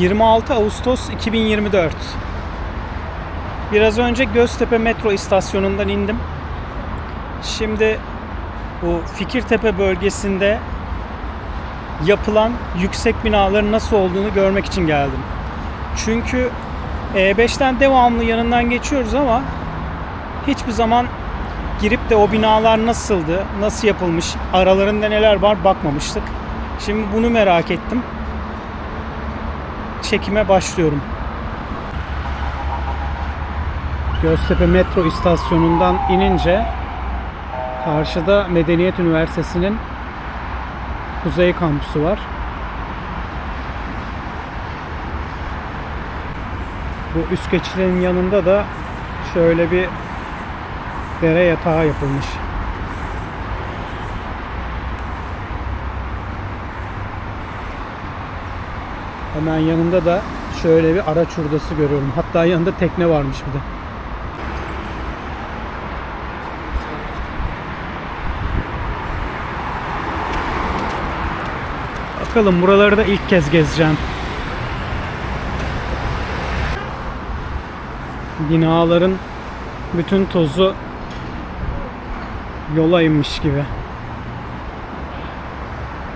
26 Ağustos 2024. Biraz önce Göztepe metro istasyonundan indim. Şimdi bu Fikirtepe bölgesinde yapılan yüksek binaların nasıl olduğunu görmek için geldim. Çünkü E5'ten devamlı yanından geçiyoruz ama hiçbir zaman girip de o binalar nasıldı, nasıl yapılmış, aralarında neler var bakmamıştık. Şimdi bunu merak ettim. Çekime başlıyorum. Göztepe metro istasyonundan inince karşıda Medeniyet Üniversitesi'nin Kuzey kampüsü var. Bu üst geçitin yanında da şöyle bir dere yatağı yapılmış. Hemen yanında da şöyle bir araç hurdası görüyorum. Hatta yanında tekne varmış bir de. Bakalım buraları da ilk kez gezeceğim. Binaların bütün tozu yola inmiş gibi.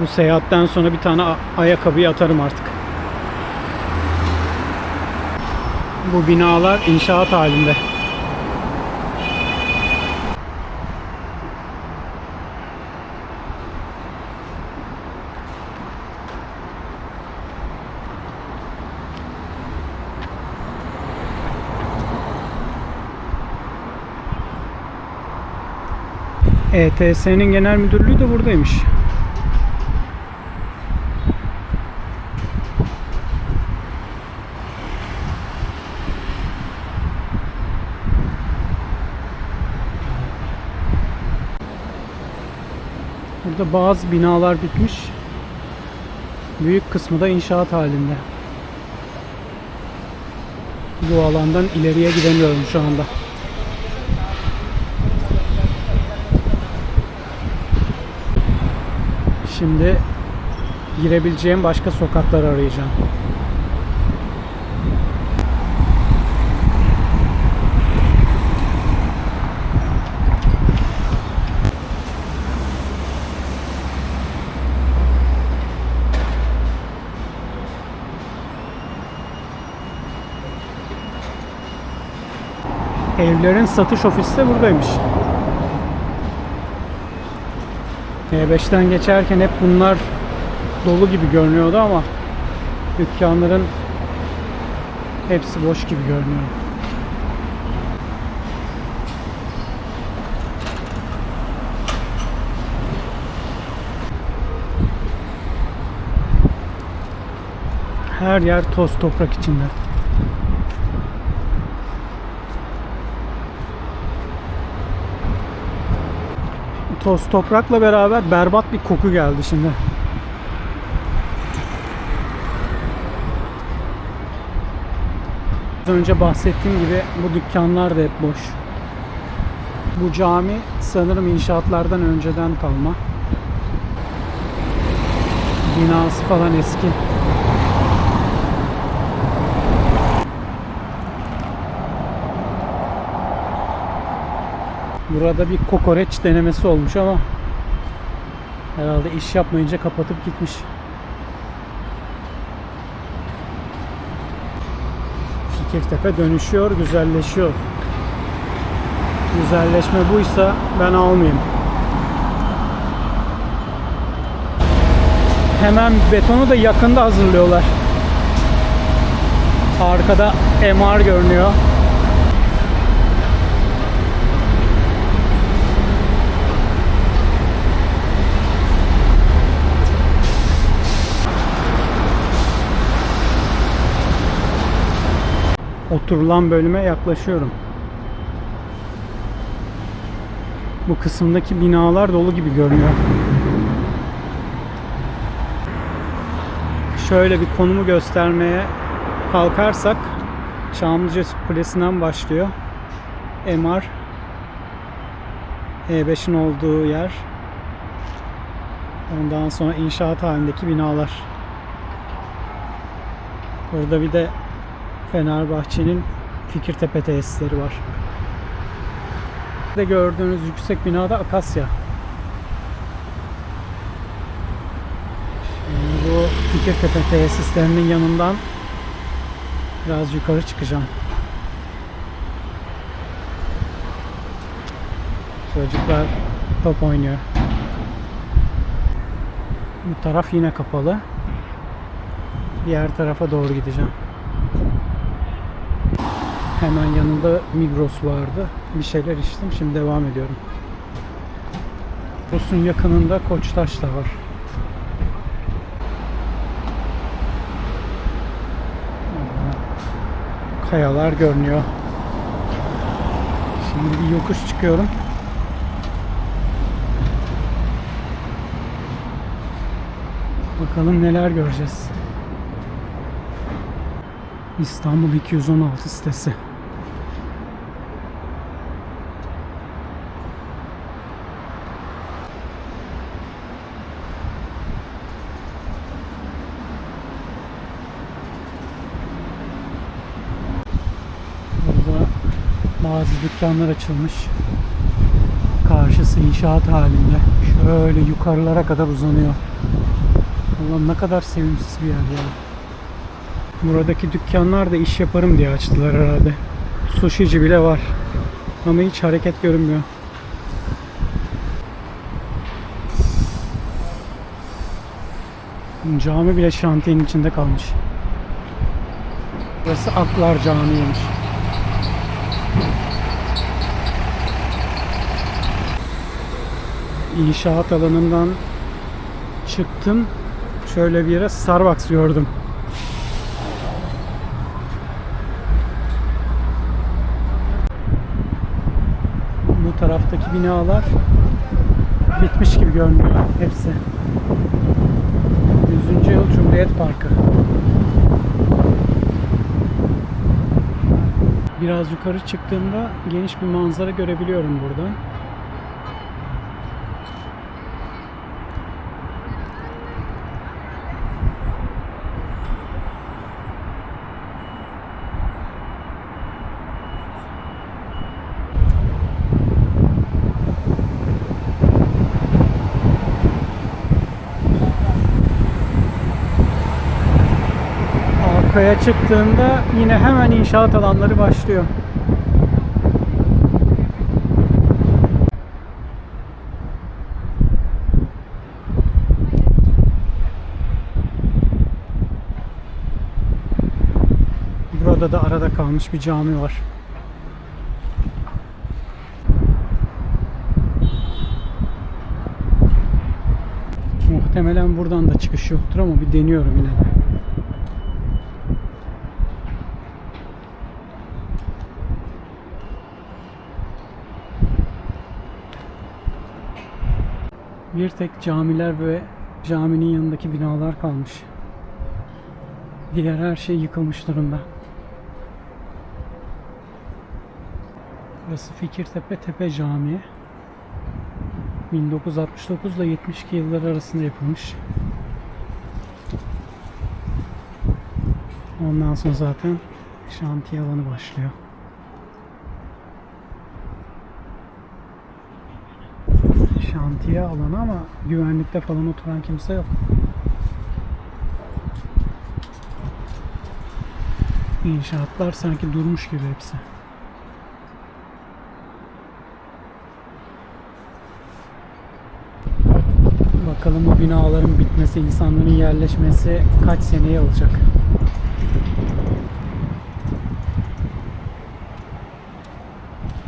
Bu seyahatten sonra bir tane ayakkabıyı atarım artık. Bu binalar inşaat halinde. ETS'nin genel müdürlüğü de buradaymış. Burada bazı binalar bitmiş. Büyük kısmı da inşaat halinde. Bu alandan ileriye gidemiyorum şu anda. Şimdi girebileceğim başka sokaklar arayacağım. Evlerin satış ofisi de buradaymış. E5'ten geçerken hep bunlar dolu gibi görünüyordu ama dükkanların hepsi boş gibi görünüyor. Her yer toz toprak içinde. Toz toprakla beraber berbat bir koku geldi şimdi. Az önce bahsettiğim gibi bu dükkanlar da hep boş. Bu cami sanırım inşaatlardan önceden kalma. Binası falan eski. Burada bir kokoreç denemesi olmuş ama herhalde iş yapmayınca kapatıp gitmiş. Fikirtepe dönüşüyor, güzelleşiyor. Güzelleşme buysa ben almayayım. Hemen betonu da yakında hazırlıyorlar. Arkada MR görünüyor. Oturulan bölüme yaklaşıyorum. Bu kısımdaki binalar dolu gibi görünüyor. Şöyle bir konumu göstermeye kalkarsak Çamlıca Kulesi'nden başlıyor. MR E5'in olduğu yer. Ondan sonra inşaat halindeki binalar. Burada bir de Fenerbahçe'nin Fikirtepe tesisleri var. Burada gördüğünüz yüksek binada Akasya. Şimdi bu Fikirtepe tesislerinin yanından biraz yukarı çıkacağım. Çocuklar top oynuyor. Bu taraf yine kapalı. Diğer tarafa doğru gideceğim. Hemen yanında Migros vardı. Bir şeyler içtim. Şimdi devam ediyorum. Migros'un yakınında Koçtaş da var. Kayalar görünüyor. Şimdi bir yokuş çıkıyorum. Bakalım neler göreceğiz. İstanbul 216 sitesi. Burada bazı dükkanlar açılmış. Karşısı inşaat halinde. Şöyle yukarılara kadar uzanıyor. Ulan ne kadar sevimsiz bir yer ya. Buradaki dükkanlar da iş yaparım diye açtılar herhalde. Sushici bile var. Ama hiç hareket görünmüyor. Cami bile şantiyenin içinde kalmış. Burası Aklar Camii'ymiş. İnşaat alanından çıktım. Şöyle bir yere Starbucks gördüm. Bu taraftaki binalar bitmiş gibi görünüyor hepsi. 100. yıl Cumhuriyet Parkı. Biraz yukarı çıktığımda geniş bir manzara görebiliyorum buradan. Çıktığında yine hemen inşaat alanları başlıyor. Burada da arada kalmış bir cami var. Muhtemelen buradan da çıkış yoktur ama bir deniyorum yine de. Bir tek camiler ve caminin yanındaki binalar kalmış. Diğer her şey yıkılmış durumda. Burası Fikirtepe Tepe Camii. 1969 ile 72 yılları arasında yapılmış. Ondan sonra zaten şantiye alanı başlıyor. Şantiye alanı ama güvenlikte falan oturan kimse yok. İnşaatlar sanki durmuş gibi hepsi. Bakalım bu binaların bitmesi, insanların yerleşmesi kaç seneye alacak?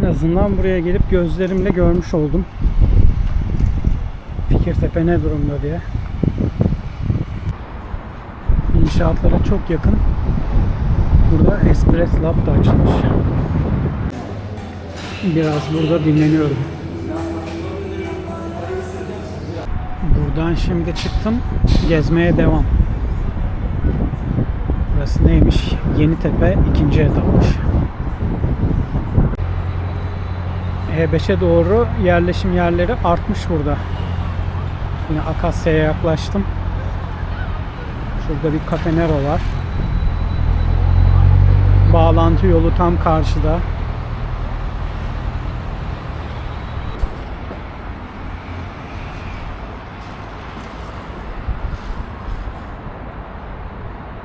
En azından buraya gelip gözlerimle görmüş oldum. Fikirtepe ne durumda diye. İnşaatlara çok yakın. Burada Espresso Lab da açılmış. Biraz burada dinleniyorum. Buradan şimdi çıktım. Gezmeye devam. Burası neymiş? Yenitepe ikinci etapmış. E5'e doğru yerleşim yerleri artmış burada. Yine Akasya'ya yaklaştım. Şurada bir Cafe Nero var. Bağlantı yolu tam karşıda.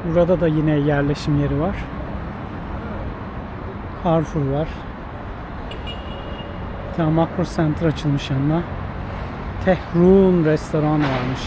Burada da yine yerleşim yeri var. Carrefour var. Bir tane Makro Center açılmış yanına. Tehrun restoran varmış.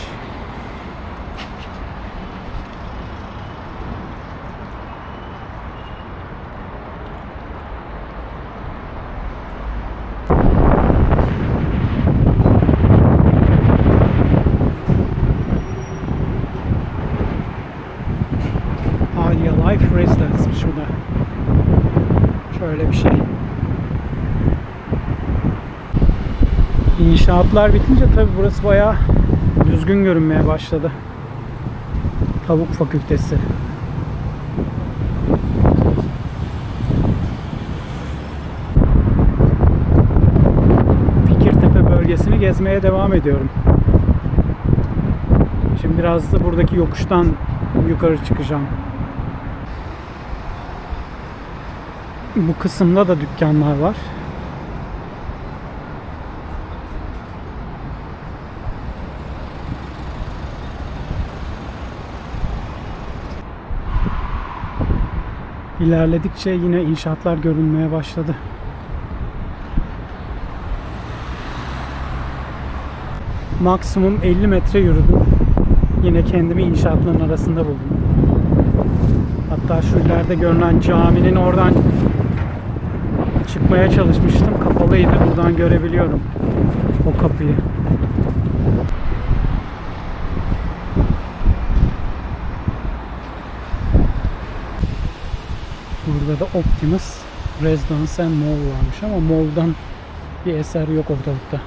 Alia Life Residence'miş bu da. Şöyle bir şey. İnşaatlar bitince tabi burası bayağı düzgün görünmeye başladı. Tavuk Fakültesi. Fikirtepe bölgesini gezmeye devam ediyorum. Şimdi biraz da buradaki yokuştan yukarı çıkacağım. Bu kısımda da dükkanlar var. İlerledikçe yine inşaatlar görünmeye başladı. Maksimum 50 metre yürüdüm. Yine kendimi inşaatların arasında buldum. Hatta şu ileride görünen caminin oradan çıkmaya çalışmıştım. Kapalıydı. Buradan görebiliyorum o kapıyı. Burada da Optimus Residence and Mall varmış ama Mall'dan bir eser yok ortalıkta.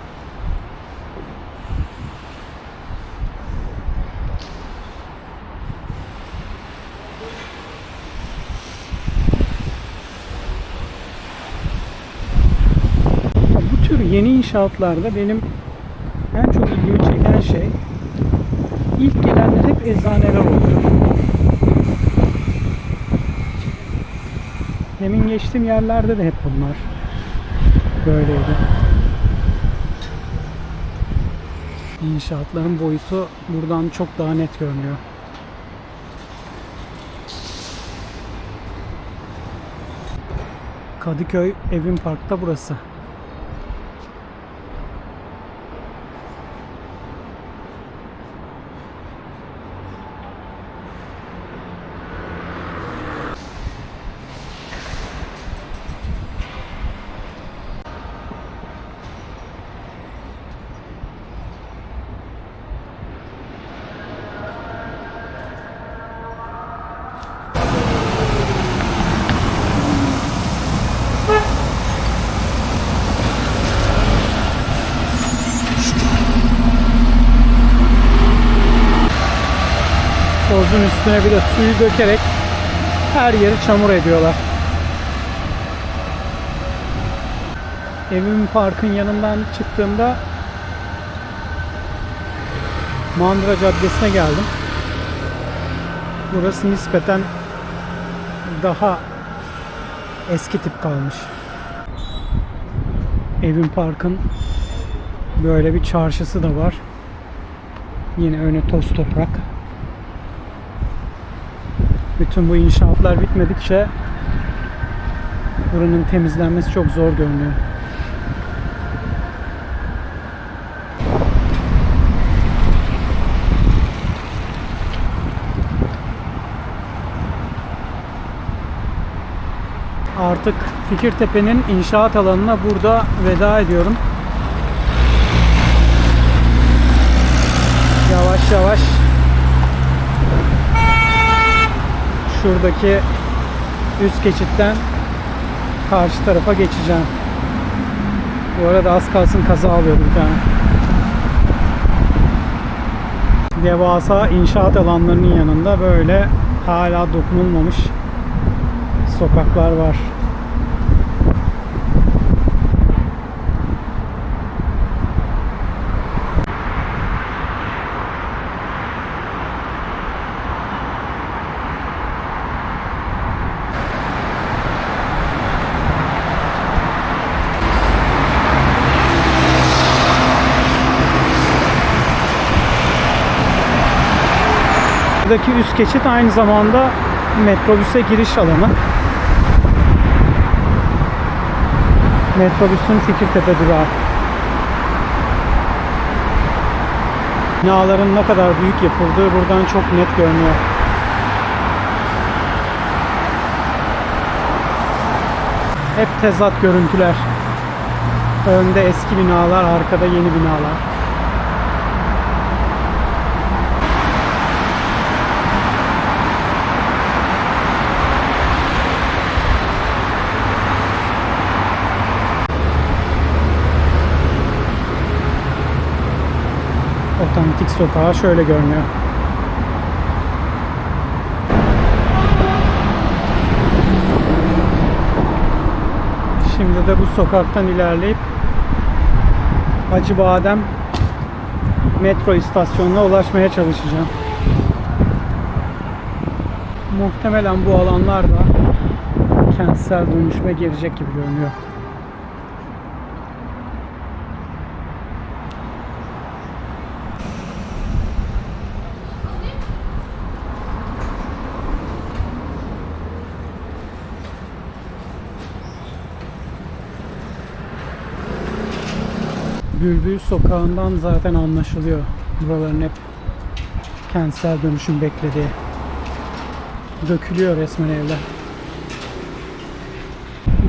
Bu tür yeni inşaatlarda benim en çok ilgimi çeken şey ilk gelenler hep eczaneler oluyor. Demin geçtiğim yerlerde de hep bunlar böyleydi. İnşaatların boyutu buradan çok daha net görünüyor. Kadıköy Evin Park'ta burası. Üstüne bir de suyu dökerek her yeri çamur ediyorlar. Evimin parkın yanından çıktığımda Mandıra Caddesi'ne geldim. Burası nispeten daha eski tip kalmış. Evin parkın böyle bir çarşısı da var. Yine öne toz toprak. Bütün bu inşaatlar bitmedikçe buranın temizlenmesi çok zor görünüyor. Artık Fikirtepe'nin inşaat alanına burada veda ediyorum. Yavaş yavaş şuradaki üst geçitten karşı tarafa geçeceğim. Bu arada az kalsın kaza alıyordu bir tane. Devasa inşaat alanlarının yanında böyle hala dokunulmamış sokaklar var. Buradaki üst geçit aynı zamanda metrobüse giriş alanı. Metrobüsün Fikirtepe durağı. Binaların ne kadar büyük yapıldığı buradan çok net görünüyor. Hep tezat görüntüler. Önde eski binalar, arkada yeni binalar. Otantik sokağı şöyle görünüyor. Şimdi de bu sokaktan ilerleyip Hacıbadem metro istasyonuna ulaşmaya çalışacağım. Muhtemelen bu alanlar da kentsel dönüşüme girecek gibi görünüyor. Bülbül sokağından zaten anlaşılıyor. Buraların hep kentsel dönüşüm beklediği. Dökülüyor resmen evler.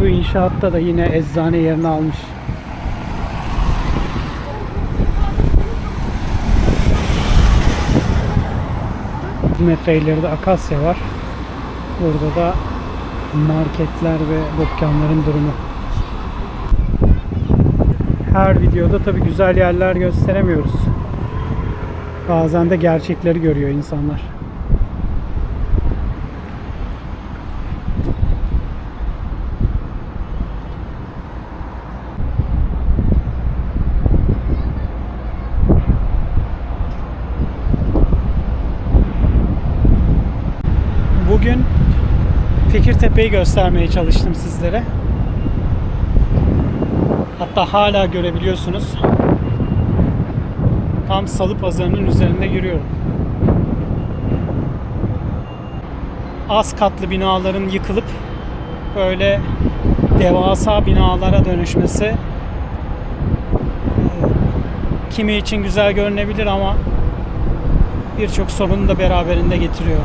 Bu inşaatta da yine eczane yerini almış. Metre ileride Akasya var. Burada da marketler ve dükkanların durumu. Her videoda tabi güzel yerler gösteremiyoruz. Bazen de gerçekleri görüyor insanlar. Bugün Fikirtepe'yi göstermeye çalıştım sizlere. Hatta hala görebiliyorsunuz. Tam salı pazarının üzerinde yürüyorum. Az katlı binaların yıkılıp böyle devasa binalara dönüşmesi kimi için güzel görünebilir ama birçok sorunu da beraberinde getiriyor.